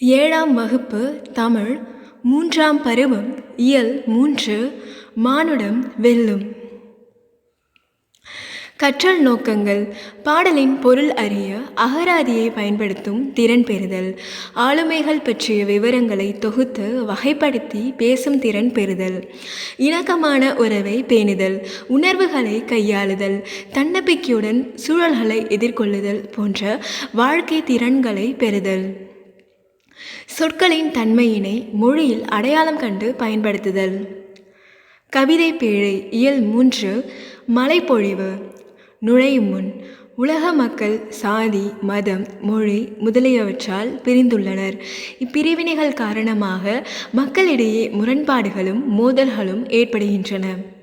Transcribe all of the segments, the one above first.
ஏழாம் வகுப்பு தமிழ் மூன்றாம் பருவம் இயல் மூன்று மானுடம் வெல்லும். கற்றல் நோக்கங்கள். பாடலின் பொருள் அறிய அகராதியை பயன்படுத்தும் திறன் பெறுதல். ஆளுமைகள் பற்றிய விவரங்களை தொகுத்து வகைப்படுத்தி பேசும் திறன் பெறுதல். இணக்கமான உறவை பேணுதல். உணர்வுகளை கையாளுதல். தன்னம்பிக்கையுடன் சூழல்களை எதிர்கொள்ளுதல் போன்ற வாழ்க்கை திறன்களை பெறுதல். சொற்களின் தன்மையினை மொழியில் அடையாளம் கண்டு பயன்படுத்துதல். கவிதை பேழை இயல் மூன்று மலைப்பொழிவு. நுழையும் முன் உலக மக்கள் சாதி மதம் மொழி முதலியவற்றால் பிரிந்துள்ளனர். இப்பிரிவினைகள் காரணமாக மக்களிடையே முரண்பாடுகளும் மோதல்களும் ஏற்படுகின்றன.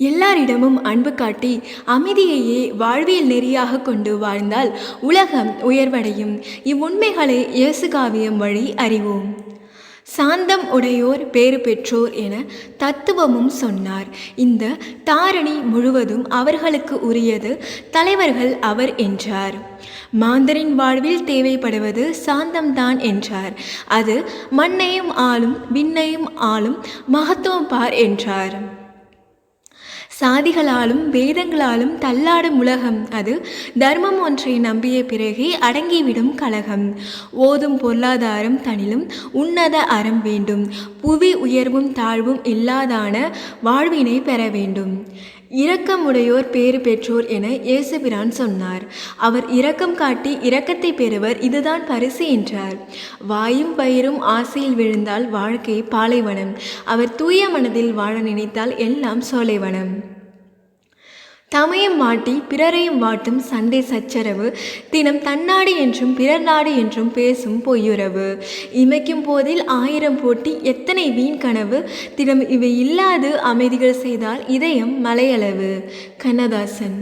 எல்லாரிடமும் அன்பு காட்டி அமைதியையே வாழ்வியல் நெறியாக கொண்டு வாழ்ந்தால் உலகம் உயர்வடையும். இவ்வுண்மைகளை இயேசு காவியம் வழி அறிவோம். சாந்தம் உடையோர் பேறு பெற்றோர் என தத்துவமும் சொன்னார். இந்த தாரணி முழுவதும் அவர்களுக்கு உரியது. தலைவர்கள் அவர் என்றார். மாந்தரின் வாழ்வில் தேவைப்படுவது சாந்தம்தான் என்றார். அது மண்ணையும் ஆளும் விண்ணையும் ஆளும் மகத்துவம் பார் என்றார். சாதிகளாலும் வேதங்களாலும் தள்ளாடும் உலகம் அது. தர்மம் ஒன்றை நம்பிய பிறகே அடங்கிவிடும் கலகம். ஓதும் பொருளாதாரம் தனிலும் உன்னத அறம் வேண்டும். புவி உயர்வும் தாழ்வும் இல்லாதான வாழ்வினை பெற வேண்டும். இரக்கமுடையோர் பேறு பெற்றோர் என இயேசுபிரான் சொன்னார். அவர் இரக்கம் காட்டி இரக்கத்தை பெறுவர் இதுதான் பரிசு என்றார். வாயும் பயிரும் ஆசையில் விழுந்தால் வாழ்க்கை பாலைவனம். அவர் தூய மனதில் வாழ நினைத்தால் எல்லாம் சோலைவனம். தமையும் மாட்டி பிறரையும் வாட்டும் சண்டை சச்சரவு தினம் தன்னாடு என்றும் பிறர் நாடு என்றும் பேசும் பொய்யுறவு. இமைக்கும் போதில் ஆயிரம் போட்டி எத்தனை வீண் கனவு? தினம் இவை இல்லாது அமைதிகள் செய்தால் இதயம் மலையளவு. கண்ணதாசன்.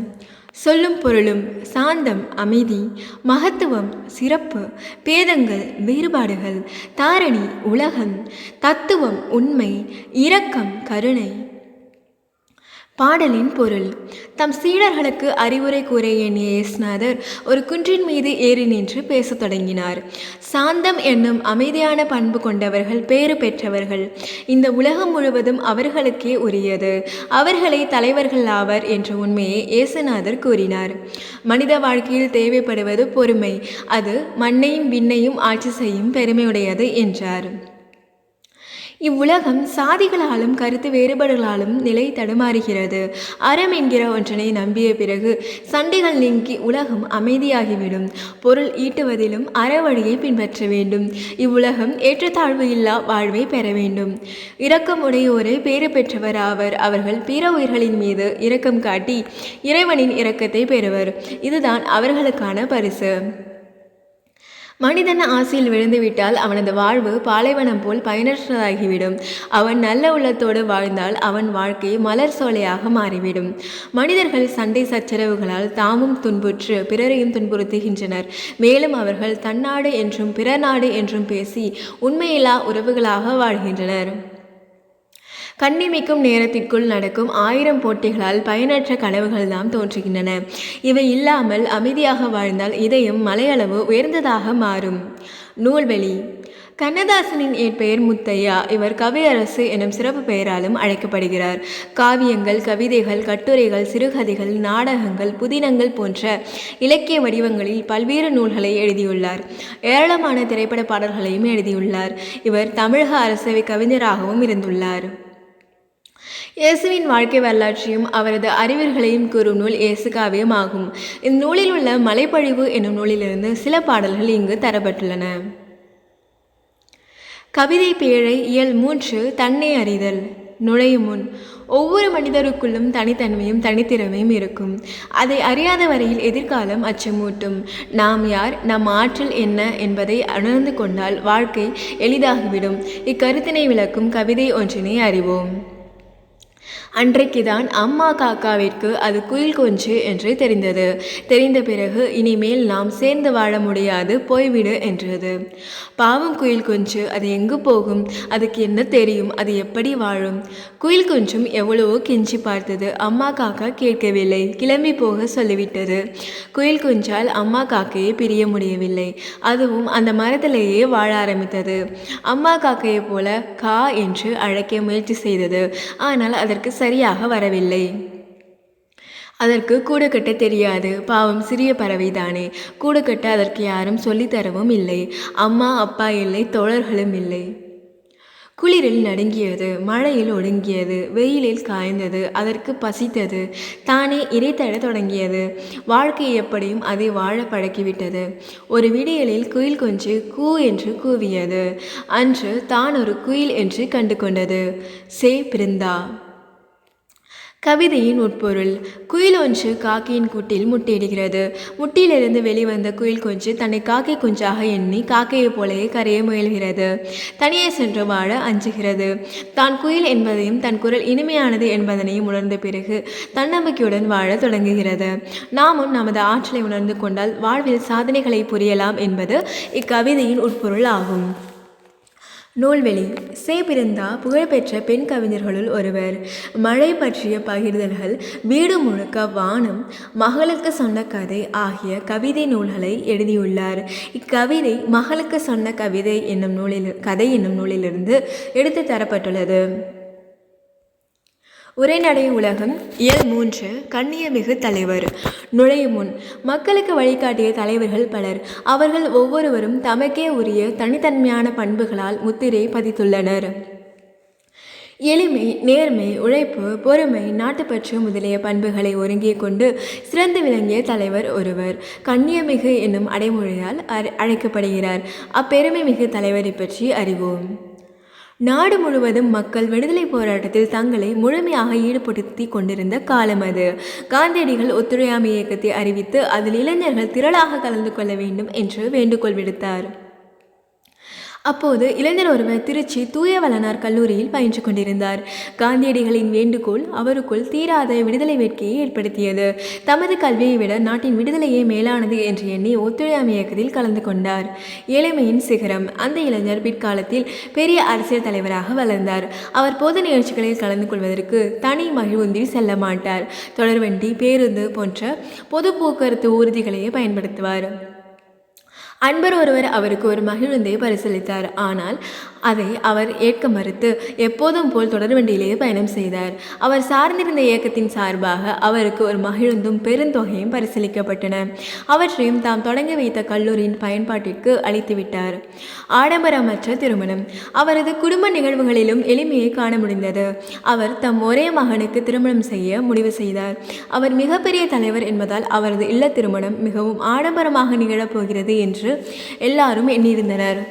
சொல்லும் பொருளும் சாந்தம் அமைதி மகத்துவம் சிறப்பு பேதங்கள் வேறுபாடுகள் தாரணி உலகம் தத்துவம் உண்மை இரக்கம் கருணை. பாடலின் பொருள். தம் சீடர்களுக்கு அறிவுரை கூற எண்ணிய இயேசுநாதர் ஒரு குன்றின் மீது ஏறி நின்று பேசத் தொடங்கினார். சாந்தம் என்னும் அமைதியான பண்பு கொண்டவர்கள் பேறு பெற்றவர்கள். இந்த உலகம் முழுவதும் அவர்களுக்கே உரியது. அவர்களே தலைவர்கள் ஆவர் என்ற உண்மையை இயேசுநாதர் கூறினார். மனித வாழ்க்கையில் தேவைப்படுவது பொறுமை. அது மண்ணையும் விண்ணையும் ஆட்சி செய்யும் பெருமையுடையது என்றார். இவ்வுலகம் சாதிகளாலும் கருத்து வேறுபாடுகளாலும் நிலை தடுமாறுகிறது. அறம் என்கிற ஒன்றனை நம்பிய பிறகு சண்டைகள் நீங்கி உலகம் அமைதியாகிவிடும். பொருள் ஈட்டுவதிலும் அற வழியை பின்பற்ற வேண்டும். இவ்வுலகம் ஏற்றத்தாழ்வு இல்லா வாழ்வை பெற வேண்டும். இரக்கமுடையோரை பேறு பெற்றவர் ஆவர். அவர்கள் பிற உயிர்களின் மீது இரக்கம் காட்டி இறைவனின் இரக்கத்தை பெறுவர். இதுதான் அவர்களுக்கான பரிசு. மனிதன் ஆசையில் விழுந்துவிட்டால் அவனது வாழ்வு பாலைவனம் போல் பயனற்றதாகிவிடும். அவன் நல்ல உள்ளத்தோடு வாழ்ந்தால் அவன் வாழ்க்கை மலர் சோலையாக மாறிவிடும். மனிதர்கள் சண்டை சச்சரவுகளால் தாமும் துன்புற்று பிறரையும் துன்புறுத்துகின்றனர். மேலும் அவர்கள் தன்னாடு என்றும் பிற நாடு என்றும் பேசி உண்மையில்லா உறவுகளாக வாழ்கின்றனர். கண்ணிமைக்கும் நேரத்திற்குள் நடக்கும் ஆயிரம் போட்டிகளால் பயனற்ற கனவுகள் தான் தோன்றுகின்றன. இவை இல்லாமல் அமைதியாக வாழ்ந்தால் இதயம் மலையளவு உயர்ந்ததாக மாறும். நூல்வெளி. கண்ணதாசனின் பெயர் முத்தையா. இவர் கவியரசு எனும் சிறப்பு பெயராலும் அழைக்கப்படுகிறார். காவியங்கள் கவிதைகள் கட்டுரைகள் சிறுகதைகள் நாடகங்கள் புதினங்கள் போன்ற இலக்கிய வடிவங்களில் பல்வேறு நூல்களை எழுதியுள்ளார். ஏராளமான திரைப்பட பாடல்களையும் எழுதியுள்ளார். இவர் தமிழக அரசவை கவிஞராகவும் இருந்துள்ளார். இயேசுவின் வாழ்க்கை வரலாற்றையும் அவரது அறிவியல்களையும் கூறும் நூல் இயேசு காவியம் ஆகும் இந்நூலில் உள்ள மலைப்பழிவு என்னும் நூலிலிருந்து சில பாடல்கள் இங்கு தரப்பட்டுள்ளன. கவிதை பேழை இயல் மூன்று தன்னை அறிதல். நுழையும் முன் ஒவ்வொரு மனிதருக்குள்ளும் தனித்தன்மையும் தனித்திறமையும் இருக்கும். அதை அறியாத வரையில் எதிர்காலம் அச்சமூட்டும். நாம் யார் நம் ஆற்றல் என்ன என்பதை உணர்ந்து கொண்டால் வாழ்க்கை எளிதாகிவிடும். இக்கருத்தினை விளக்கும் கவிதை ஒன்றினை அறிவோம். அன்றைக்குதான் அம்மா காக்காவிற்கு அது குயில் கொஞ்சு என்று தெரிந்தது. தெரிந்த பிறகு இனிமேல் நாம் சேர்ந்து வாழ முடியாது போய்விடு என்றது. பாவம் குயில் கொஞ்சு அது எங்கு போகும்? அதுக்கு என்ன தெரியும்? அது எப்படி வாழும்? குயில் குஞ்சும் எவ்வளவோ கெஞ்சி பார்த்தது. அம்மா காக்கா கேட்கவில்லை. கிளம்பி போக சொல்லிவிட்டது. குயில் குஞ்சால் அம்மா காக்கையை பிரிய முடியவில்லை. அதுவும் அந்த மரத்திலேயே வாழ ஆரம்பித்தது. அம்மா காக்கையைப் போல கா என்று அழைக்க முயற்சி செய்தது. ஆனால் அதற்கு சரியாக வரவில்லை. அதற்கு கூடு கட்ட தெரியாது. பாவம் சிறிய பறவைதானே. கூடு கட்ட அதற்கு யாரும் சொல்லித்தரவும் இல்லை. அம்மா அப்பா இல்லை தோழர்களும் இல்லை. குளிரில் நடுங்கியது மழையில் ஒடுங்கியது வெயிலில் காய்ந்தது அதற்கு பசித்தது தானே இறைத்தட தொடங்கியது. வாழ்க்கை எப்படியும் அதை வாழ பழக்கிவிட்டது. ஒரு விடியலில் குயில் கொஞ்சு கூ என்று கூவியது. அன்று தான் ஒரு குயில் என்று கண்டு கொண்டது சே பிருந்தா! கவிதையின் உட்பொருள். குயில் ஒன்று காக்கையின் கூட்டில் முட்டையிடுகிறது முட்டியிலிருந்து வெளிவந்த குயில் குஞ்சு தன்னை காக்கை குஞ்சாக எண்ணி காக்கையைப் போலவே கரைய முயல்கிறது. தனியே சென்று வாழ அஞ்சுகிறது. தான் குயில் என்பதையும் தன் குரல் இனிமையானது என்பதனையும் உணர்ந்த பிறகு தன்னம்பிக்கையுடன் வாழ தொடங்குகிறது. நாமும் நமது ஆற்றலை உணர்ந்து கொண்டால் வாழ்வில் சாதனைகளை புரியலாம் என்பது இக்கவிதையின் உட்பொருள் ஆகும். நூல்வெளி. சேபிருந்தா புகழ்பெற்ற பெண் கவிஞர்களுள் ஒருவர். மழை பற்றிய பகிர்தல்கள் வீடு முழுக்க வானம் மகளுக்கு சொன்ன கதை ஆகிய கவிதை நூல்களை எழுதியுள்ளார். இக்கவிதை மகளுக்கு சொன்ன கவிதை என்னும் நூலில் கதை என்னும் நூலிலிருந்து எடுத்து தரப்பட்டுள்ளது. உரைநடை உலகம். இயல் மூன்று கண்ணியமிகு தலைவர். நுழையும் முன் மக்களுக்கு வழிகாட்டிய தலைவர்கள் பலர். அவர்கள் ஒவ்வொருவரும் தமக்கே உரிய தனித்தன்மையான பண்புகளால் முத்திரை பதித்துள்ளனர். எளிமை நேர்மை உழைப்பு பொறுமை நாட்டுப்பற்று முதலிய பண்புகளை ஒருங்கிய கொண்டு சிறந்து விளங்கிய தலைவர் ஒருவர். கண்ணியமிகு என்னும் அடைமொழியால் அழைக்கப்படுகிறார். அப்பெருமை மிகு தலைவரை பற்றி அறிவோம். நாடு முழுவதும் மக்கள் விடுதலை போராட்டத்தில் தங்களை முழுமையாக ஈடுபடுத்தி கொண்டிருந்த காலம் அது. காந்தியடிகள் ஒத்துழையாமை இயக்கத்தை அறிவித்து அதில் இளைஞர்கள் திரளாக கலந்து கொள்ள வேண்டும் என்று வேண்டுகோள் விடுத்தார். அப்போது இளைஞர் ஒருவர் திருச்சி தூய வளனார் கல்லூரியில் பயின்று கொண்டிருந்தார். காந்தியடிகளின் வேண்டுகோள் அவருக்குள் தீராத விடுதலை வேட்கையை ஏற்படுத்தியது. தமது கல்வியை விட நாட்டின் விடுதலையே மேலானது என்று எண்ணி ஒத்துழையாமை இயக்கத்தில் கலந்து கொண்டார். ஏழைமையின் சிகரம். அந்த இளைஞர் பிற்காலத்தில் பெரிய அரசியல் தலைவராக வளர்ந்தார். அவர் பொது நிகழ்ச்சிகளில் கலந்து கொள்வதற்கு தனி மகிழ்வுந்தில் செல்ல மாட்டார். தொடர்வண்டி பேருந்து போன்ற பொது போக்குவரத்து ஊர்திகளையே பயன்படுத்துவார். அன்பர் ஒருவர் அவருக்கு ஒரு மகிழுந்தை பரிசளித்தார். ஆனால் அதை அவர் ஏற்க மறுத்து எப்போதும் போல் தொடர்வண்டியிலேயே பயணம் செய்தார். அவர் சார்ந்திருந்த இயக்கத்தின் சார்பாக அவருக்கு ஒரு மகிழுந்தும் பெருந்தொகையும் பரிசீலிக்கப்பட்டன அவற்றையும் தாம் தொடங்கி வைத்த கல்லூரியின் பயன்பாட்டிற்கு அளித்துவிட்டார் ஆடம்பரமற்ற திருமணம். அவரது குடும்ப நிகழ்வுகளிலும் எளிமையை காண முடிந்தது. அவர் தம் ஒரே மகனுக்கு திருமணம் செய்ய முடிவு செய்தார். அவர் மிகப்பெரிய தலைவர் என்பதால் அவரது இல்ல திருமணம் மிகவும் ஆடம்பரமாக நிகழப்போகிறது என்று எல்லாரும் எண்ணியிருந்தனர்.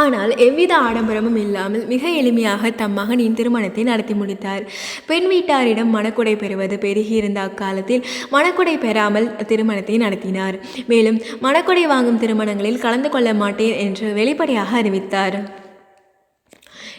ஆனால் எவ்வித ஆடம்பரமும் இல்லாமல் மிக எளிமையாக தம் மகனின் திருமணத்தை நடத்தி முடித்தார். பெண் வீட்டாரிடம் மணக்குடை பெறுவது பெருகியிருந்த அக்காலத்தில் மணக்குடை பெறாமல் திருமணத்தை நடத்தினார். மேலும் மணக்குடை வாங்கும் திருமணங்களில் கலந்து கொள்ள மாட்டேன் என்று வெளிப்படையாக அறிவித்தார்.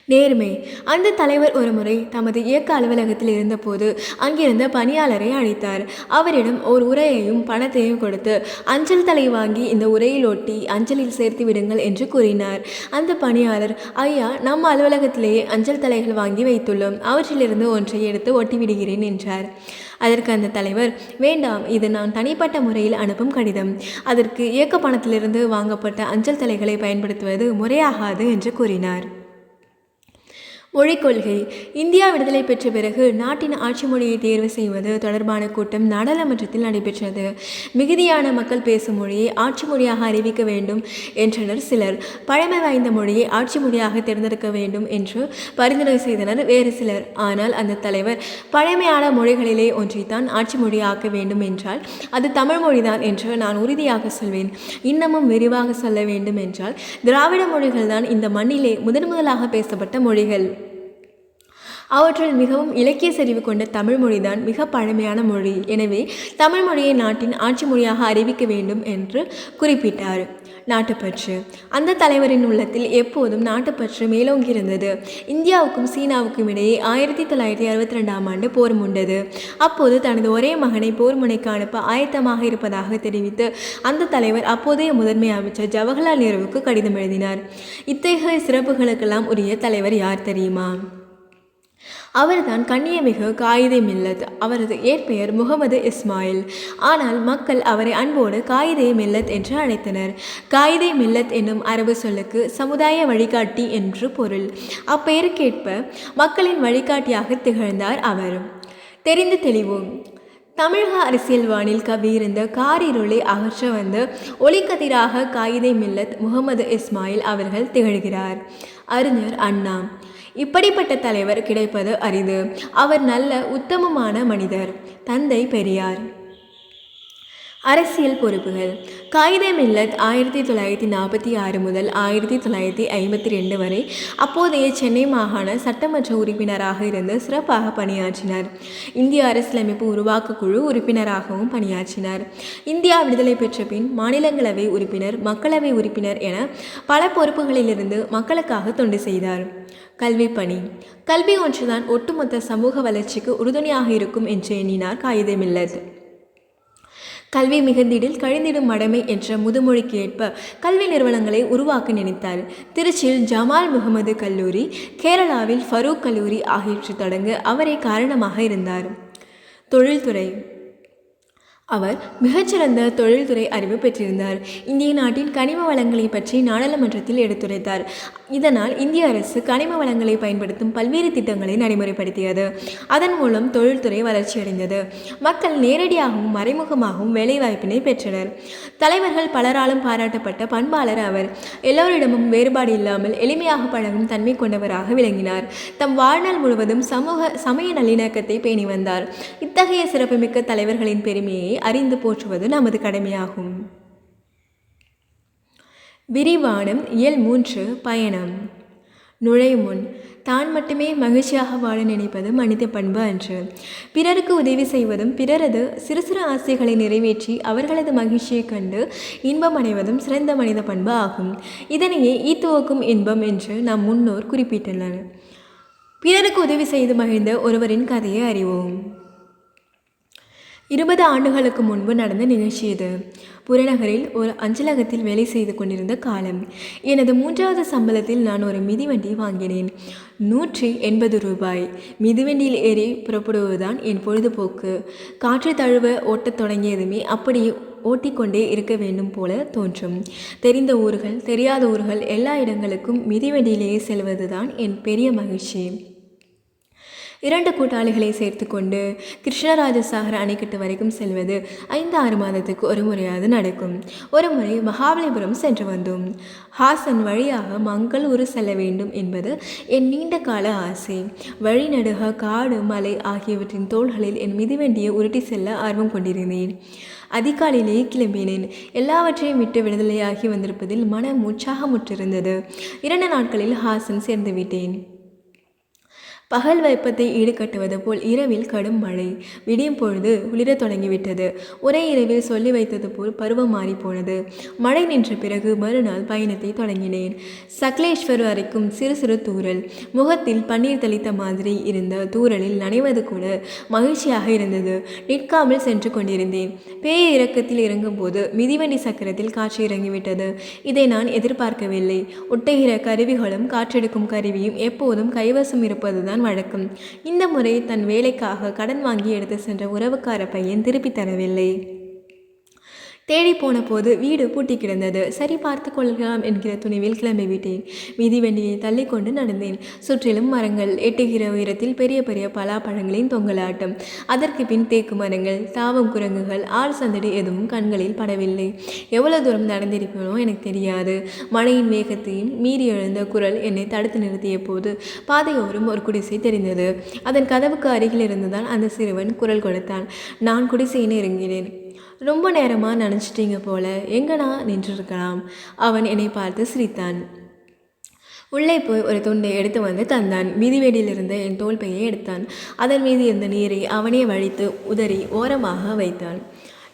நேர்மை. அந்த தலைவர் ஒரு முறை தமது இயக்க அலுவலகத்தில் இருந்தபோது அங்கிருந்த பணியாளரை அழைத்தார். அவரிடம் ஒரு உரையையும் பணத்தையும் கொடுத்து அஞ்சல் தலை வாங்கி இந்த உரையில் ஒட்டி அஞ்சலில் சேர்த்து விடுங்கள் என்று கூறினார். அந்த பணியாளர் ஐயா நம் அலுவலகத்திலேயே அஞ்சல் தலைகள் வாங்கி வைத்துள்ளோம். அவற்றிலிருந்து ஒன்றை எடுத்து ஒட்டி விடுகிறேன் என்றார். அதற்கு அந்த தலைவர் வேண்டாம் இது நான் தனிப்பட்ட முறையில் அனுப்பும் கடிதம். அதற்கு இயக்க பணத்திலிருந்து வாங்கப்பட்ட அஞ்சல் தலைகளை பயன்படுத்துவது முறையாகாது என்று கூறினார். மொழிக் கொள்கை. இந்தியா விடுதலை பெற்ற பிறகு நாட்டின் ஆட்சி மொழியை தேர்வு செய்வது தொடர்பான கூட்டம் நாடாளுமன்றத்தில் நடைபெற்றது. மிகுதியான மக்கள் பேசும் மொழியை ஆட்சி மொழியாக அறிவிக்க வேண்டும் என்றனர் சிலர். பழமை வாய்ந்த மொழியை ஆட்சி மொழியாக தேர்ந்தெடுக்க வேண்டும் என்று பரிந்துரை செய்தனர் வேறு சிலர். ஆனால் அந்த தலைவர் பழமையான மொழிகளிலே ஒன்றைத்தான் ஆட்சி மொழியாக்க வேண்டும் என்றால் அது தமிழ் மொழிதான் என்று நான் உறுதியாக சொல்வேன். இன்னமும் விரிவாக சொல்ல வேண்டும் என்றால் திராவிட மொழிகள் தான் இந்த மண்ணிலே முதன் முதலாக பேசப்பட்ட மொழிகள். அவற்றில் மிகவும் இலக்கிய செறிவு கொண்ட தமிழ் மொழிதான் மிக பழமையான மொழி. எனவே தமிழ் மொழியை நாட்டின் ஆட்சி மொழியாக அறிவிக்க வேண்டும் என்று குறிப்பிட்டார். நாட்டுப்பற்று. அந்த தலைவரின் உள்ளத்தில் எப்போதும் நாட்டுப்பற்று மேலோங்கியிருந்தது இந்தியாவுக்கும் சீனாவுக்கும் இடையே ஆயிரத்தி தொள்ளாயிரத்தி அறுபத்தி ரெண்டாம் ஆண்டு போர் முண்டது. அப்போது தனது ஒரே மகனை போர் முனைக்கு அனுப்ப ஆயத்தமாக இருப்பதாக தெரிவித்து அந்த தலைவர் அப்போதைய முதன்மை அமைச்சர் ஜவஹர்லால் நேருவுக்கு கடிதம் எழுதினார். இத்தகைய சிறப்புகளுக்கெல்லாம் உரிய தலைவர் யார் தெரியுமா? அவர்தான் கண்ணியமிகு காயிதே மில்லத் அவரது ஏற்பெயர் முகமது இஸ்மாயில். ஆனால் மக்கள் அவரை அன்போடு காயிதே மில்லத் என்று அழைத்தனர். காயிதே மில்லத் என்னும் அரபு சொல்லுக்கு சமுதாய வழிகாட்டி என்று பொருள். அப்பெயருக்கேற்ப மக்களின் வழிகாட்டியாக திகழ்ந்தார் அவர். தெரிந்து தெளிவோம். தமிழக அரசியல் வானில் கவியிருந்த காரிருளை அகற்ற வந்து ஒளிக்கதிராக காயிதை மில்லத் முகமது இஸ்மாயில் அவர்கள் திகழ்கிறார். அறிஞர் அண்ணா. இப்படிப்பட்ட தலைவர் கிடைப்பது அரிது. அவர் நல்ல உத்தமமான மனிதர். தந்தை பெரியார். அரசியல் பொறுப்புகள். காயிதே மில்லத் ஆயிரத்தி தொள்ளாயிரத்தி நாற்பத்தி ஆறு முதல் ஆயிரத்தி தொள்ளாயிரத்தி ஐம்பத்தி ரெண்டு வரை அப்போதைய சென்னை மாகாண சட்டமன்ற உறுப்பினராக இருந்து சிறப்பாக பணியாற்றினார். இந்திய அரசியலமைப்பு உருவாக்க குழு உறுப்பினராகவும் பணியாற்றினார். இந்தியா விடுதலை பெற்ற பின் மாநிலங்களவை உறுப்பினர் மக்களவை உறுப்பினர் என பல பொறுப்புகளிலிருந்து மக்களுக்காக தொண்டு செய்தார். கல்வி பணி கல்வி ஒன்றுதான் ஒட்டுமொத்த சமூக வளர்ச்சிக்கு உறுதுணையாக இருக்கும் என்று எண்ணினார் காயிதே மில்லத் கல்வி மிகுந்திடில் கழிந்திடும் மடமை என்ற முதுமொழிக்கு ஏற்ப கல்வி நிறுவனங்களை உருவாக்க நினைத்தார். திருச்சியில் ஜமால் முகமது கல்லூரி கேரளாவில் ஃபரூக் கல்லூரி ஆகியவற்றை தொடங்க அவரே காரணமாக இருந்தார். தொழில்துறை அவர் மிகச்சிறந்த தொழில்துறை அறிவு பெற்றிருந்தார். இந்திய நாட்டின் கனிம வளங்களை பற்றி நாடாளுமன்றத்தில் எடுத்துரைத்தார். இதனால் இந்திய அரசு கனிம வளங்களை பயன்படுத்தும் பல்வேறு திட்டங்களை நடைமுறைப்படுத்தியது. அதன் மூலம் தொழில்துறை வளர்ச்சியடைந்தது மக்கள் நேரடியாகவும் மறைமுகமாகவும் வேலைவாய்ப்பினை பெற்றனர். தலைவர்கள் பலராலும் பாராட்டப்பட்ட பண்பாளர் அவர் எல்லோரிடமும் வேறுபாடு இல்லாமல் எளிமையாக பழகும் தன்மை கொண்டவராக விளங்கினார். தம் வாழ்நாள் முழுவதும் சமூக சமய நல்லிணக்கத்தை பேணி வந்தார். இத்தகைய சிறப்புமிக்க தலைவர்களின் பெருமையை அறிந்து போற்றுவது நமது கடமையாகும். விரிவானம் இயல் மூன்று பயணம். நுழையும் முன் தான் மட்டுமே மகிழ்ச்சியாக வாழ நினைப்பது மனித பண்பு அன்று. பிறருக்கு உதவி செய்வதும் பிறரது சிறு சிறு ஆசைகளை நிறைவேற்றி அவர்களது மகிழ்ச்சியைக் கண்டு இன்பம் அடைவதும் சிறந்த மனித பண்பு ஆகும். இதனையே ஈத்துவக்கும் இன்பம் என்று நம் முன்னோர் குறிப்பிட்டுள்ளனர். பிறருக்கு உதவி செய்து மகிழ்ந்த ஒருவரின் கதையை அறிவோம். இருபது ஆண்டுகளுக்கு முன்பு நடந்த நிகழ்ச்சி இது. புறநகரில் ஒரு அஞ்சலகத்தில் வேலை செய்து கொண்டிருந்த காலம். எனது மூன்றாவது சம்பளத்தில் நான் ஒரு மிதிவண்டி வாங்கினேன். நூற்றி எண்பது ரூபாய். மிதிவண்டியில் ஏறி புறப்படுவதுதான் என் பொழுதுபோக்கு. காற்று தழுவ ஓட்டத் தொடங்கியதுமே அப்படியே ஓட்டிக்கொண்டே இருக்க வேண்டும் போல தோன்றும். தெரிந்த ஊர்கள் தெரியாத ஊர்கள் எல்லா இடங்களுக்கும் மிதிவண்டியிலேயே செல்வதுதான் என் பெரிய மகிழ்ச்சி. இரண்டு கூட்டாளிகளை சேர்த்துக்கொண்டு கிருஷ்ணராஜசாகர் அணைக்கட்டு வரைக்கும் செல்வது ஐந்து ஆறு மாதத்துக்கு ஒரு முறையாவது நடக்கும். ஒரு முறை மகாபலிபுரம் சென்று வந்தோம். ஹாசன் வழியாக மங்களூர் செல்ல வேண்டும் என்பது என் நீண்ட கால ஆசை. வழிநடுக காடு மலை ஆகியவற்றின் தோள்களில் என் மிதிவண்டியை உருட்டி செல்ல ஆர்வம் கொண்டிருந்தேன். அதிகாலையிலேயே கிளம்பினேன். எல்லாவற்றையும் விட்டு விடுதலையாகி வந்திருப்பதில் மனம் உற்சாகமுற்றிருந்தது. இரண்டு நாட்களில் ஹாசன் சேர்ந்து விட்டேன். பகல் வெப்பத்தை ஈடுகட்டுவது போல் இரவில் கடும் மழை. விடியும் பொழுது குளிரத் தொடங்கிவிட்டது. ஒரே இரவில் சொல்லி வைத்தது போல் பருவம் மாறி போனது. மழை நின்ற பிறகு மறுநாள் பயணத்தை தொடங்கினேன். சக்லேஸ்வர் வரைக்கும் சிறு சிறு தூரல். முகத்தில் பன்னீர் தெளித்த மாதிரி இருந்த தூரலில் நனைவது கூட மகிழ்ச்சியாக இருந்தது. நிற்காமல் சென்று கொண்டிருந்தேன். பேய இறக்கத்தில் இறங்கும்போது மிதிவண்டி சக்கரத்தில் காற்று இறங்கிவிட்டது. இதை நான் எதிர்பார்க்கவில்லை. ஒட்டுகிற கருவிகளும் காற்றெடுக்கும் கருவியும் எப்போதும் கைவசம் இருப்பதுதான் வழக்கம். இந்த முறை தன் வேலைக்காக கடன் வாங்கி எடுத்து சென்ற உறவுக்கார பையன் திருப்பி தரவில்லை. தேடி போன போது வீடு பூட்டி கிடந்தது. சரி பார்த்து கொள்ளலாம் என்கிற துணிவில் கிளம்பிவிட்டேன் மிதிவண்டியை தள்ளிக்கொண்டு நடந்தேன். சுற்றிலும் மரங்கள் எட்டுகிற உயரத்தில் பெரிய பெரிய பலாப்பழங்களின் தொங்கலாட்டம். அதற்கு பின் தேக்கு மரங்கள் தாவம் குரங்குகள் ஆள் சந்தடி எதுவும் கண்களில் படவில்லை. எவ்வளவு தூரம் நடந்திருப்பேனோ எனக்கு தெரியாது. மழையின் வேகத்தையும் மீறி எழுந்த குரல் என்னை தடுத்து நிறுத்திய போது பாதையோரம் ஒரு குடிசை தெரிந்தது. அதன் கதவுக்கு அருகில் இருந்துதான் அந்த சிறுவன் குரல் கொடுத்தான். நான் குடிசையின் இறங்கினேன். ரொம்ப நேரமாக நினச்சிட்டீங்க போல. எங்கடா நின்றிருக்கலாம்? அவன் என்னை பார்த்து சிரித்தான். உள்ளே போய் ஒரு துண்டை எடுத்து வந்து தந்தான். மிதிவேடியில் என் தோல்பையை எடுத்தான். அதன் மீது இருந்த நீரை அவனே வழித்து உதறி ஓரமாக வைத்தான்.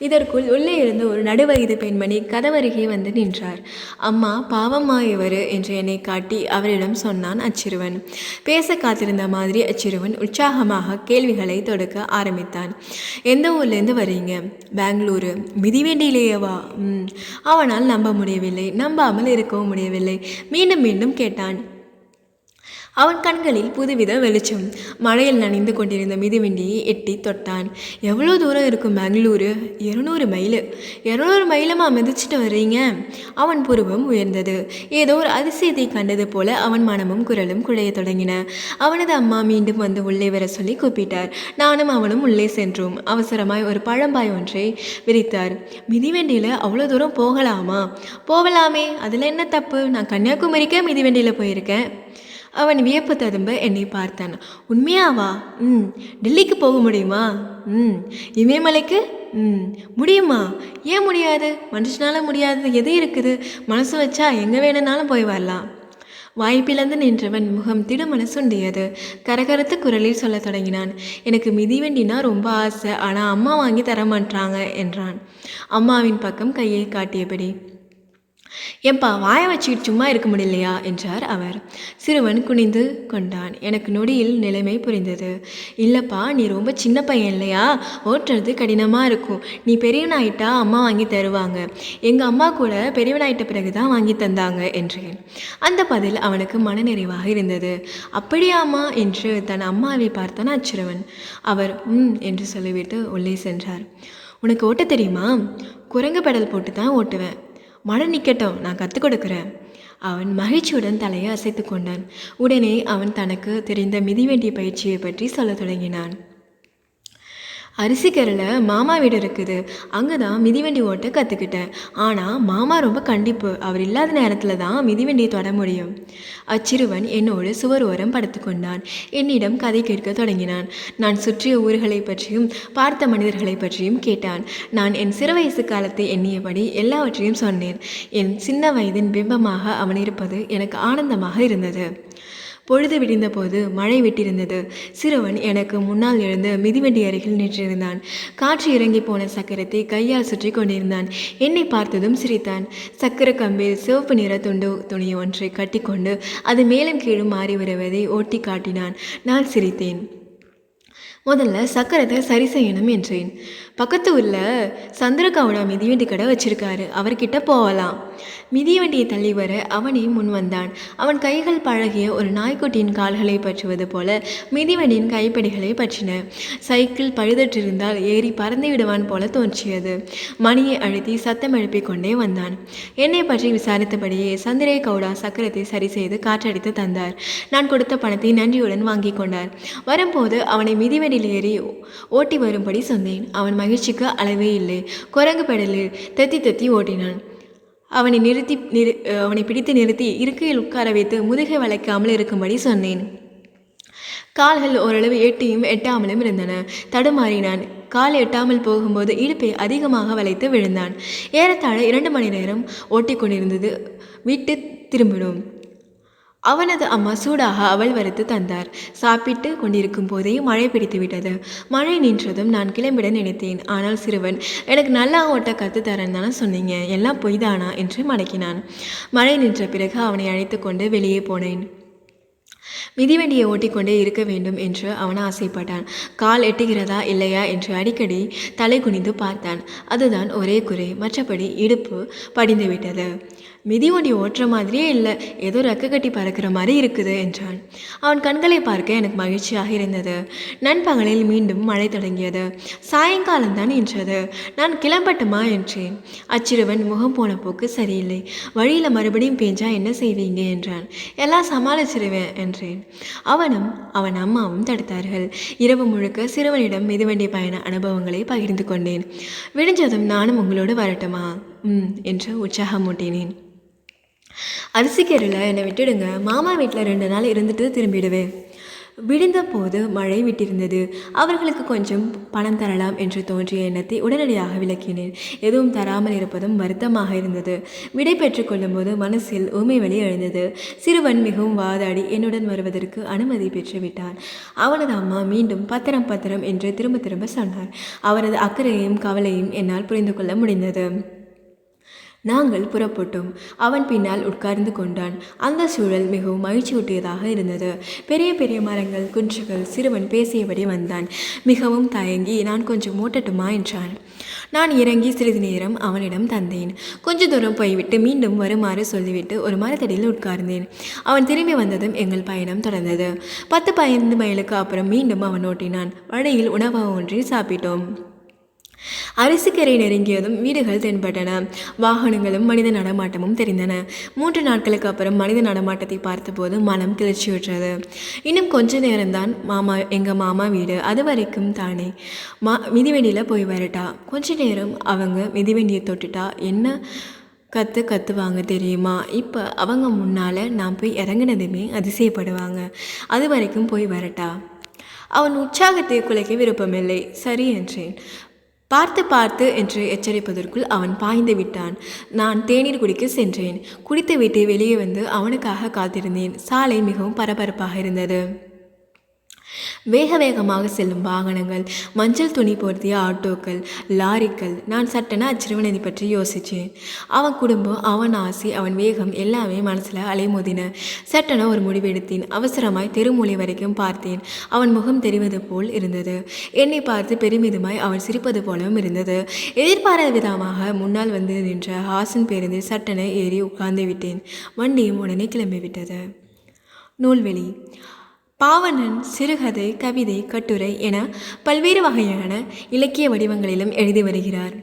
இதற்குள் உள்ளே இருந்து ஒரு நடுவயது பெண்மணி கதவருகே வந்து நின்றார். அம்மா பாவம்மா இவர் என்று என்னை காட்டி அவரிடம் சொன்னான் அச்சிறுவன். பேச காத்திருந்த மாதிரி அச்சிறுவன் உற்சாகமாக கேள்விகளை தொடுக்க ஆரம்பித்தான். எந்த ஊர்லேருந்து வரீங்க? பெங்களூரு. மிதிவேண்டியிலேயேவா? ம். அவனால் நம்ப முடியவில்லை. நம்பாமல் இருக்கவும் முடியவில்லை. மீண்டும் மீண்டும் கேட்டான். அவன் கண்களில் புதுவித வெளிச்சம். மழையில் நனைந்து கொண்டிருந்த மிதிவண்டியை எட்டி தொட்டான். எவ்வளோ தூரம் இருக்கும் பெங்களூரு? இருநூறு மைலு. இருநூறு மைலுமா மிதிச்சிட்டு வர்றீங்க? அவன் புருவம் உயர்ந்தது. ஏதோ ஒரு அதிசயத்தை கண்டது போல அவன் மனமும் குரலும் குழைய தொடங்கின. அவனது அம்மா மீண்டும் வந்து உள்ளே வர சொல்லி கூப்பிட்டார். நானும் அவனும் உள்ளே சென்றோம். அவசரமாய் ஒரு பழம்பாய் ஒன்றை விரித்தார். மிதிவண்டியில் அவ்வளோ தூரம் போகலாமா? போகலாமே. அதில் என்ன தப்பு? நான் கன்னியாகுமரிக்கே மிதிவண்டியில் போயிருக்கேன். அவன் வியப்பு ததும்ப என்னை பார்த்தான். உண்மையாவா? ம். டெல்லிக்கு போக முடியுமா? ம். இமயமலைக்கு? ம். முடியுமா? ஏன் முடியாது? மனுஷனால முடியாதது எது இருக்குது? மனசு வச்சா எங்கே வேணும்னாலும் போய் வரலாம். வாய்ப்பிழந்து நின்றவன் முகம் திடுமன சுண்டியது கரகரத்து குரலில் சொல்ல தொடங்கினான். எனக்கு மிதிவண்டினா ரொம்ப ஆசை. ஆனால் அம்மா வாங்கி தரமாட்டாங்க என்றான். அம்மாவின் பக்கம் கையை காட்டியபடி. ஏன்பா வாயை வச்சுக்கிட்டு சும்மா இருக்க முடியலையா? என்றார் அவர். சிறுவன் குனிந்து கொண்டான். எனக்கு நொடியில் நிலைமை புரிந்தது. இல்லைப்பா நீ ரொம்ப சின்ன பையன் இல்லையா? ஓட்டுறது கடினமாக இருக்கும். நீ பெரியவனாயிட்டா அம்மா வாங்கி தருவாங்க. எங்கள் அம்மா கூட பெரியவனாயிட்ட பிறகு தான் வாங்கி தந்தாங்க என்றேன். அந்த பதில் அவனுக்கு மனநிறைவாக இருந்தது. அப்படியாம்மா என்று தன் அம்மாவை பார்த்தான் அச்சிறுவன். அவர் ம் என்று சொல்லிவிட்டு உள்ளே சென்றார். உனக்கு ஓட்ட தெரியுமா? குரங்கு பெடல் போட்டு தான் ஓட்டுவேன். மழை நிற்கட்டும் நான் கற்றுக் கொடுக்குறேன். அவன் மகிழ்ச்சியுடன் தலையை அசைத்து கொண்டான். உடனே அவன் தனக்கு தெரிந்த மிதிவண்டி பயிற்சியை பற்றி சொல்லத் தொடங்கினான். அரிசிக்கரில் மாமா வீடு இருக்குது. அங்கே தான் மிதிவண்டி ஓட்ட கற்றுக்கிட்டேன் ஆனால் மாமா ரொம்ப கண்டிப்பு. அவர் இல்லாத நேரத்தில் தான் மிதிவண்டியை தொட முடியும். அச்சிறுவன் என்னோடு சுவர் ஓரம் படுத்துக்கொண்டான் என்னிடம் கதை கேட்க தொடங்கினான். நான் சுற்றிய ஊர்களை பற்றியும் பார்த்த மனிதர்களை பற்றியும் கேட்டான். நான் என் சிறு வயசு காலத்தை எண்ணியபடி எல்லாவற்றையும் சொன்னேன். என் சின்ன வயதின் பிம்பமாக அவன் இருப்பது எனக்கு ஆனந்தமாக இருந்தது. பொழுது விடிந்தபோது மழை விட்டிருந்தது. சிறுவன் எனக்கு முன்னால் எழுந்து மிதிவண்டி அருகில் நின்றிருந்தான். காற்று இறங்கி போன சக்கரத்தை கையால் சுற்றி கொண்டிருந்தான். என்னை பார்த்ததும் சிரித்தான். சக்கர கம்பில் சிவப்பு நிற துண்டு துணி ஒன்றை கட்டிக்கொண்டு அது மேலும் கீழும் மாறி வருவதை ஓட்டி காட்டினான். நான் சிரித்தேன். முதல்ல சக்கரத்தை சரி செய்யணும் என்றேன். பக்கத்து ஊரில் சந்திரகவுடா மிதிவண்டி கடை வச்சிருக்காரு. அவர்கிட்ட போகலாம் மிதிவண்டியை தள்ளி வர அவனே முன் வந்தான். அவன் கைகள் பழகிய ஒரு நாய்க்குட்டியின் கால்களை பற்றுவது போல மிதிவண்டியின் கைப்படிகளை பற்றின. சைக்கிள் பழுதற்றிருந்தால் ஏறி பறந்து விடுவான் போல தோன்றியது. மணியை அழுத்தி சத்தம் எழுப்பிக் கொண்டே வந்தான். என்னை பற்றி விசாரித்தபடியே சந்திரே கவுடா சக்கரத்தை சரி செய்து காற்றடித்து தந்தார். நான் கொடுத்த பணத்தை நன்றியுடன் வாங்கி கொண்டார். வரும்போது அவனை மிதிவண்டியில் ஏறி ஓட்டி வரும்படி சொன்னேன். அவன் மகிழ்ச்சிக்கு அளவே இல்லை. குரங்கு பெடலில் தெத்தி தத்தி ஓட்டினான் அவனை நிறுத்தி நிறு அவனை பிடித்து நிறுத்தி இருக்கையில் உட்கார வைத்து முதுகை வளைக்காமல் இருக்கும்படி சொன்னேன். கால்கள் ஓரளவு எட்டியும் எட்டாமலும் இருந்தன. தடுமாறினான். கால் எட்டாமல் போகும்போது இடுப்பை அதிகமாக வளைத்து விழுந்தான். ஏறத்தாழ இரண்டு மணி நேரம் ஓட்டிக்கொண்டிருந்தது. விட்டு திரும்பினோம். அவனது அம்மா சூடாக அவள் வறுத்து தந்தார். சாப்பிட்டு கொண்டிருக்கும் போதே மழை பிடித்து விட்டது மழை நின்றதும் நான் கிளம்பிட நினைத்தேன். ஆனால் சிறுவன் எனக்கு நல்லா ஓட்ட கற்று தரேன் தானே சொன்னீங்க. எல்லாம் பொய்தானா? என்று மடக்கினான். மழை நின்ற பிறகு அவனை அழைத்து கொண்டு வெளியே போனேன். மிதிவண்டியை ஓட்டிக்கொண்டே இருக்க வேண்டும் என்று அவன் ஆசைப்பட்டான். கால் எட்டுகிறதா இல்லையா? என்று அடிக்கடி தலை குனிந்து பார்த்தான். அதுதான் ஒரே குறை. மற்றபடி இடுப்பு படிந்துவிட்டது. மிதிவண்டி ஓட்டுற மாதிரியே இல்லை. ஏதோ ரெக்க கட்டி பறக்கிற மாதிரி இருக்குது என்றான் அவன் கண்களை பார்க்க எனக்கு மகிழ்ச்சியாக இருந்தது. நண்பகலில் மீண்டும் மழை தொடங்கியது. சாயங்காலம் தான் நின்றது. நான் கிளம்பட்டுமா என்றேன். அச்சிறுவன் முகம் போன போக்கு சரியில்லை. வழியில் மறுபடியும் பேஞ்சா என்ன செய்வீங்க என்றான். எல்லாம் சமாளிச்சிருவேன் என்றேன். அவனும் அவன் அம்மாவும் தடுத்தார்கள். இரவு முழுக்க சிறுவனிடம் மிதிவண்டி பயண அனுபவங்களை பகிர்ந்து கொண்டேன். விடிஞ்சதும் நானும் உங்களோடு வரட்டுமா? ம் என்று உற்சாகமூட்டினேன். அரிசிக்கரில் என்னை விட்டுடுங்க. மாமா வீட்டில் ரெண்டு நாள் இருந்துட்டு திரும்பிடுவேன். விடிந்தபோது மழை விட்டிருந்தது. அவர்களுக்கு கொஞ்சம் பணம் தரலாம் என்று தோன்றிய எண்ணத்தை உடனடியாக விளக்கினேன். எதுவும் தராமல் இருப்பதும் வருத்தமாக இருந்தது. விடை பெற்றுக் கொள்ளும்போது மனசில் உமை வழி எழுந்தது. சிறுவன் மிகவும் வாதாடி என்னுடன் வருவதற்கு அனுமதி பெற்றுவிட்டான் அவனது அம்மா மீண்டும் பத்திரம் பத்திரம் என்று திரும்ப திரும்ப சொன்னார். அவரது அக்கறையையும் கவலையும் என்னால் புரிந்து கொள்ள முடிந்தது. நாங்கள் புறப்பட்டோம். அவன் பின்னால் உட்கார்ந்து கொண்டான். அந்த சூழல் மிகவும் மகிழ்ச்சியூட்டியதாக இருந்தது. பெரிய பெரிய மரங்கள் குன்றுகள் சிறுவன் பேசியபடி வந்தான். மிகவும் தயங்கி நான் கொஞ்சம் ஓட்டட்டுமா? என்றான். நான் இறங்கி சிறிது நேரம் அவனிடம் தந்தேன். கொஞ்ச தூரம் போய்விட்டு மீண்டும் வருமாறு சொல்லிவிட்டு ஒரு மரத்தடியில் உட்கார்ந்தேன். அவன் திரும்பி வந்ததும் எங்கள் பயணம் தொடர்ந்தது. பத்து பதினைந்து மைலுக்கு அப்புறம் மீண்டும் அவன் ஓட்டினான். வழியில் உணவகம் ஒன்றில் சாப்பிட்டோம். அரிசிக்கரை நெருங்கியதும் வீடுகள் தென்பட்டன. வாகனங்களும் மனித நடமாட்டமும் தெரிந்தன. மூன்று நாட்களுக்கு அப்புறம் மனித நடமாட்டத்தை பார்த்தபோது மனம் கிளர்ச்சியுற்றது இன்னும் கொஞ்ச நேரம்தான் மாமா எங்கள் மாமா வீடு அது வரைக்கும் தானே. மா மிதிவெண்டியில் போய் வரட்டா? கொஞ்ச நேரம் அவங்க மிதிவெண்டியை தொட்டுட்டா என்ன கற்று கத்துவாங்க தெரியுமா? இப்போ அவங்க முன்னால் நான் போய் இறங்கினதுமே அதிசயப்படுவாங்க. அது வரைக்கும் போய் வரட்டா? அவன் உற்சாகத்தை குலைக்க விருப்பமில்லை. சரி என்றேன். பார்த்து பார்த்து என்று எச்சரிப்பதற்குள் அவன் பாய்ந்து விட்டான். நான் தேநீர் குடிக்க சென்றேன். குடித்துவிட்டு வெளியே வந்து அவனுக்காக காத்திருந்தேன். சாலை மிகவும் பரபரப்பாக இருந்தது. வேக வேகமாக செல்லும் வாகனங்கள் மஞ்சள் துணி பொருத்திய ஆட்டோக்கள் லாரிக்கள். நான் சட்டன அச்சிறுவனதி பற்றி யோசித்தேன் அவன் குடும்பம் அவன் ஆசை அவன் வேகம் எல்லாமே மனசில் அலைமோதின. சட்டன ஒரு முடிவெடுத்தேன். அவசரமாய் தெருமூலை வரைக்கும் பார்த்தேன். அவன் முகம் தெரிவது போல் இருந்தது. என்னை பார்த்து பெருமிதமாய் அவன் சிரிப்பது போலவும் இருந்தது. எதிர்பாராத விதமாக முன்னால் வந்து நின்ற ஹாசன் பேருந்தில் சட்டனை ஏறி உட்கார்ந்து விட்டேன். வண்டியும் உடனே கிளம்பிவிட்டது. நூல்வெளி. பாவணன் சிறுகதை கவிதை கட்டுரை என பல்வேறு வகையான இலக்கிய வடிவங்களிலும் எழுதி வருகிறார்.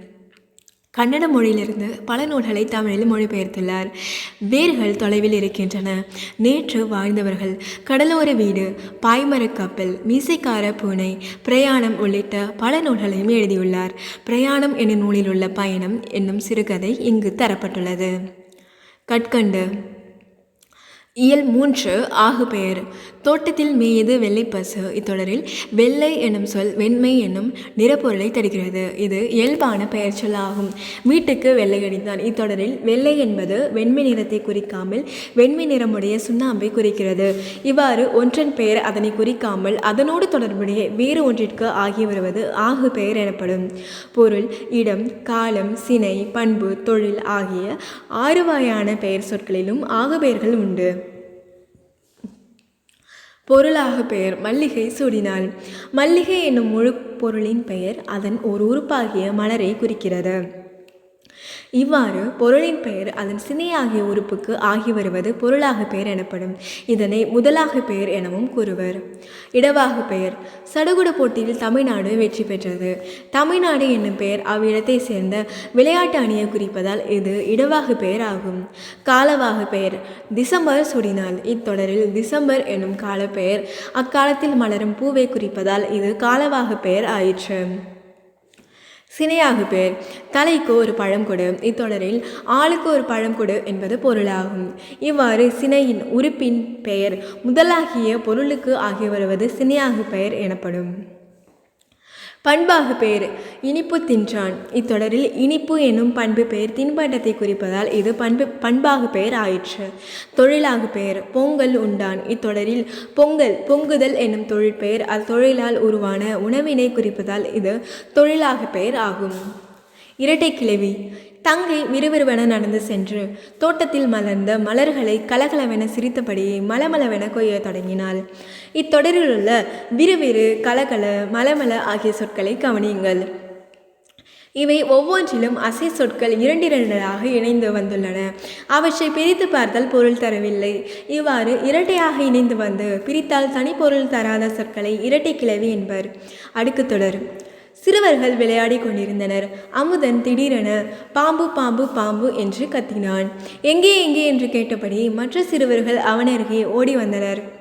கன்னட மொழியிலிருந்து பல நூல்களை தமிழில் மொழிபெயர்த்துள்ளார். வேர்கள் தொலைவில் இருக்கின்றன. நேற்று வாழ்ந்தவர்கள் கடலோர வீடு பாய்மரக் கப்பல் மீசைக்கார பூனை பிரயாணம் உள்ளிட்ட பல நூல்களையும் எழுதியுள்ளார். பிரயாணம் என்னும் நூலில் உள்ள பயணம் என்னும் சிறுகதை இங்கு தரப்பட்டுள்ளது. கட்கண்டு இயல் மூன்று ஆகு பெயர் தோட்டத்தில் மேயது வெள்ளை பசு. இத்தொடரில் வெள்ளை எனும் சொல் வெண்மை என்னும் நிறப்பொருளை தருகிறது. இது இயல்பான பெயர் ஆகும் வீட்டுக்கு வெள்ளை அடித்தான் இத்தொடரில் வெள்ளை என்பது வெண்மை நிறத்தை குறிக்காமல் வெண்மை நிறமுடைய சுண்ணாம்பை குறிக்கிறது. இவ்வாறு ஒன்றன் பெயர் அதனை குறிக்காமல் அதனோடு தொடர்புடைய வேறு ஒன்றிற்கு ஆகி வருவது ஆகு பெயர் எனப்படும். பொருள் இடம் காலம் சினை பண்பு தொழில் ஆகிய ஆறு வகையான பெயர் சொற்களிலும் ஆகு பெயர்கள் உண்டு. பொருளாக பெயர் மல்லிகை சூடினாள். மல்லிகை என்னும் முழு பொருளின் பெயர் அதன் ஒரு உறுப்பாகிய மலரை குறிக்கிறது. இவ்வாறு பொருளின் பெயர் அதன் சினையாகிய உறுப்புக்கு ஆகி வருவது பொருளாக பெயர் எனப்படும். இதனை முதலாக பெயர் எனவும் கூறுவர். இடவாகு பெயர். சடுகுடு போட்டியில் தமிழ்நாடு வெற்றி பெற்றது. தமிழ்நாடு என்னும் பெயர் அவ்விடத்தை சேர்ந்த விளையாட்டு அணியை குறிப்பதால் இது இடவாகு பெயர் ஆகும். காலவாகு பெயர். டிசம்பர் சுடினால் இத்தொடரில் டிசம்பர் என்னும் காலப்பெயர். அக்காலத்தில் மலரும் பூவை குறிப்பதால் இது காலவாக பெயர் ஆயிற்று. சினையாகு பேர். தலைக்கு ஒரு பழம் கொடு. இத்தொடரில் ஆளுக்கு ஒரு பழம் கொடு என்பது பொருளாகும். இவ்வாறு சினையின் உறுப்பின் பெயர் முதலாகிய பொருளுக்கு ஆகி வருவது சினையாகு பெயர் எனப்படும். பண்பாக பெயர். இனிப்பு தின்றான். இத்தொடரில் இனிப்பு என்னும் பண்பு பெயர் தின்பண்டத்தை குறிப்பதால் இது பண்பு பண்பாகு பெயர் ஆயிற்று. தொழிலாக பெயர் பொங்கல் உண்டான். இத்தொடரில் பொங்கல் பொங்குதல் என்னும் தொழில் பெயர் அத்தொழிலால் உருவான உணவினை குறிப்பதால் இது தொழிலாக பெயர் ஆகும். இரட்டை கிளவி தங்கை விறுவிறுவென நடந்து சென்று தோட்டத்தில் மலர்ந்த மலர்களை கலகலவென சிரித்தபடியே மலமளவென கொய்யத் தொடங்கினாள். இத்தொடரில் உள்ள விறுவிறு கலகல மலமல ஆகிய சொற்களை கவனியுங்கள். இவை ஒவ்வொன்றிலும் அசை சொற்கள் இரண்டிரண்டாக இணைந்து வந்துள்ளன. அவற்றை பிரித்து பார்த்தால் பொருள் தரவில்லை. இவ்வாறு இரட்டையாக இணைந்து வந்து பிரித்தால் தனி பொருள் தராத சொற்களை இரட்டை கிளவி என்பர். அடுக்கு தொடர். சிறுவர்கள் விளையாடி கொண்டிருந்தனர். அமுதன் திடீரென பாம்பு பாம்பு பாம்பு என்று கத்தினான். எங்கே எங்கே? என்று கேட்டபடி மற்ற சிறுவர்கள் அவனருகே ஓடி வந்தனர்.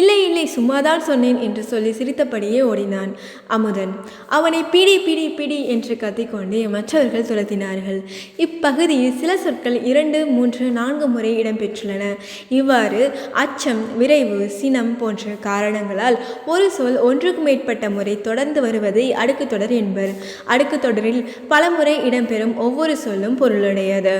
இல்லை இல்லை சும்மாதான் சொன்னேன் என்று சொல்லி சிரித்தபடியே ஓடினான் அமுதன். அவனை பிடி பிடி பிடி என்று கத்திக்கொண்டே மற்றவர்கள் துரத்தினார்கள். இப்பகுதியில் சில சொற்கள் இரண்டு மூன்று நான்கு முறை இடம்பெற்றுள்ளன. இவ்வாறு அச்சம் விரைவு சினம் போன்ற காரணங்களால் ஒரு சொல் ஒன்றுக்கு மேற்பட்ட முறை தொடர்ந்து வருவதை அடுக்கு தொடர் என்பர். அடுக்கு தொடரில் பலமுறை இடம்பெறும் ஒவ்வொரு சொல்லும் பொருளுடையது.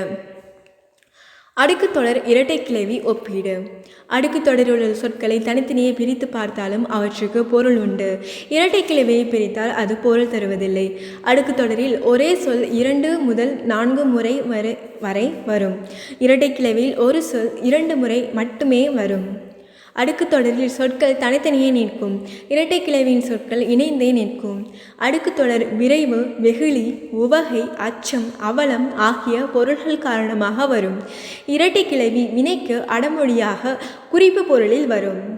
அடுக்கு தொடர் இரட்டை கிளவி ஒப்பீடு. அடுக்குத் தொடரில் உள்ள சொற்களை தனித்தனியே பிரித்து பார்த்தாலும் அவற்றுக்கு பொருள் உண்டு. இரட்டை கிளவியை பிரித்தால் அது பொருள் தருவதில்லை. அடுக்குத் தொடரில் ஒரே சொல் இரண்டு முதல் நான்கு முறை வரை வரை வரும். இரட்டை கிளவியில் ஒரு சொல் இரண்டு முறை மட்டுமே வரும். அடுக்குத் தொடரில் சொற்கள் தனித்தனியே நிற்கும். இரட்டை கிளவியின் சொற்கள் இணைந்தே நிற்கும். அடுக்குத் தொடர் விரைவு வெகுளி உவகை அச்சம் அவலம் ஆகிய பொருள்கள் காரணமாக வரும். இரட்டை கிளவி வினைக்கு அடமொழியாக குறிப்பு பொருளில் வரும்.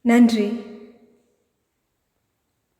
நன்றி.